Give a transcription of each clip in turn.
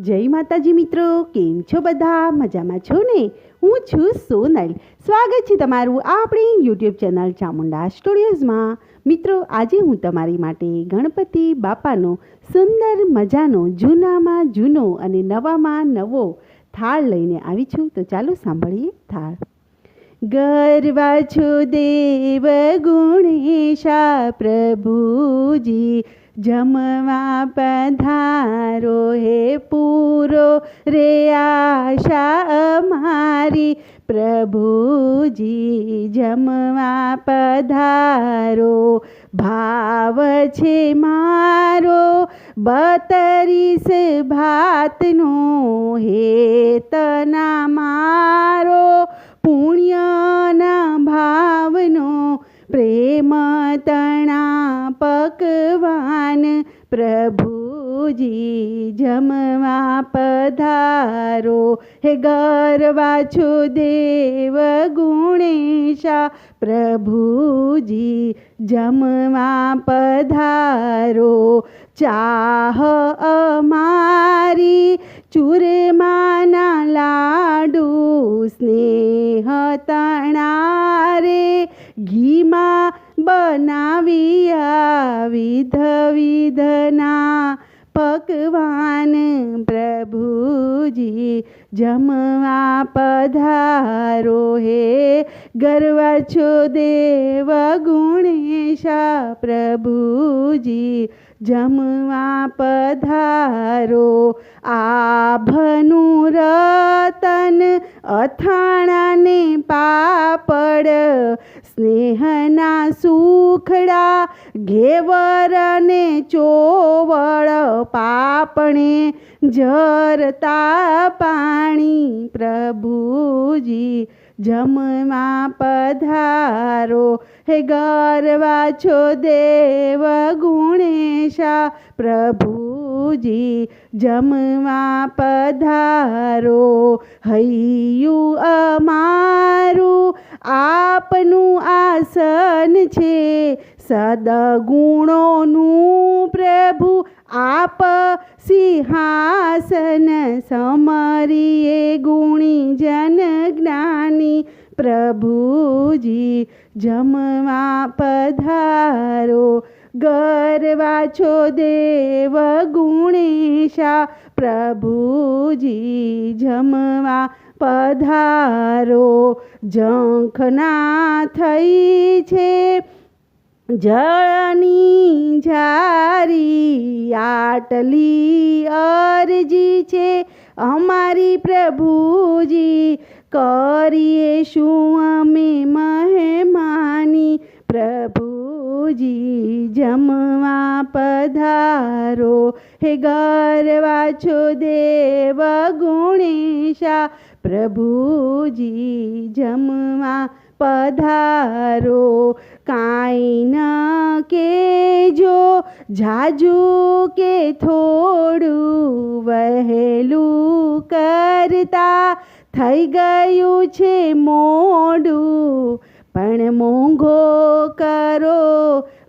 જય માતાજી મિત્રો, કેમ છો બધા? મજામાં છો ને? હું છું સોનલ. સ્વાગત છે તમારું આપણી યુટ્યુબ ચેનલ ચામુંડા સ્ટુડિયોઝમાં. મિત્રો, આજે હું તમારી માટે ગણપતિ બાપાનો સુંદર મજાનો જૂનામાં જૂનો અને નવામાં નવો થાળ લઈને આવી છું. તો ચાલો સાંભળીએ થાળ. ગરવા છો દેવ ગુણેશા પ્રભુજી જમવા પધારો હે પૂરો રે આશા અમારી પ્રભુજી જમવા પધારો. ભાવ છે મારો બતરીસ ભાતનો હે તના મારો પુણ્યના પ્રભુજી જમવા પધારો હે ગરવા છો દેવ ગુણેશા, પ્રભુજી જમવા પધારો ચાહ અમારી, ચૂરમાના લાડુ, સ્નેહ તણારે. ઘીમાં બનાવ્યા વિધ વિધના. પકવાન પ્રભુજી, જમવા પધારો હે. ગરવા છો દેવ ગુણેશા પ્રભુજી, જમવા પધારો. આભનું રતન અથાણાને પાપડ સ્નેહના સુખડા ઘેવરને ચોવળ પાપણે જરતા પાણી પ્રભુજી જમવા પધારો. હે ગરવા છો દેવ ગુણેશા પ્રભુજી જમવા પધારો. હૈયું અમારું આપનું આસન છે. સદગુણોનું પ્રભુ આપ સિંહાસન સમરીએ ગુણી જન જ્ઞાની પ્રભુજી, જમવા પધારો, ગરવા છો દેવ ગુણેશા પ્રભુજી, જમવા પધારો, ઝંખના થઈ છે. જળની જારી આટલી અરજી છે. અમારી પ્રભુજી, કરીએ શું અમે મહેમાની પ્રભુજી જમવા પધારો હે ગરવા છો દેવ ગુણેશા, પ્રભુજી જમવા પધારો કાંઈ ન કેજો જાજુ કે થોડું વહેલું કરતા. થઈ ગયું છે મોડું પણ મોંઘો કરો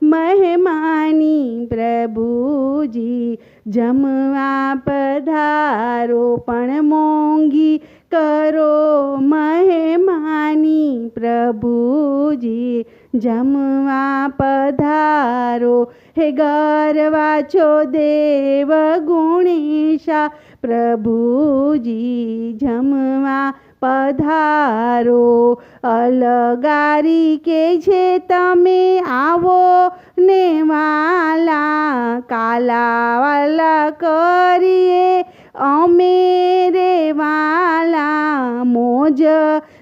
મહેમાની પ્રભુજી, જમવા પધારો, પણ મોંઘી કરો મહેમાની પ્રભુજી, જમવા પધારો. હે ગરવા છો દેવ ગુણેશા, પ્રભુજી, જમવા પધારો, અલગારી કે છે તમે આવો ને માલા કાલાવાલા કરીએ. અમે રે વાલા, મોજ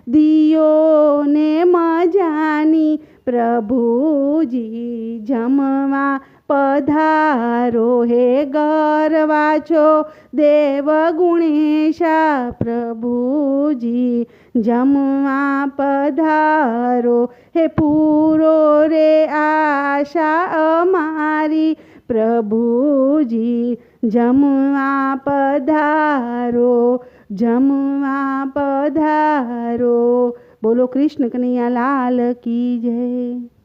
દિયો ને મજાની પ્રભુજી જમવા પધારો, હે ગરવા છો દેવ ગુણેશા પ્રભુજી, જમવા પધારો, હે પૂરો રે આશા અમારી પ્રભુજી, જમવા પધારો જમવા પધારો. બોલો કૃષ્ણ કનૈયા, લાલ કી જય.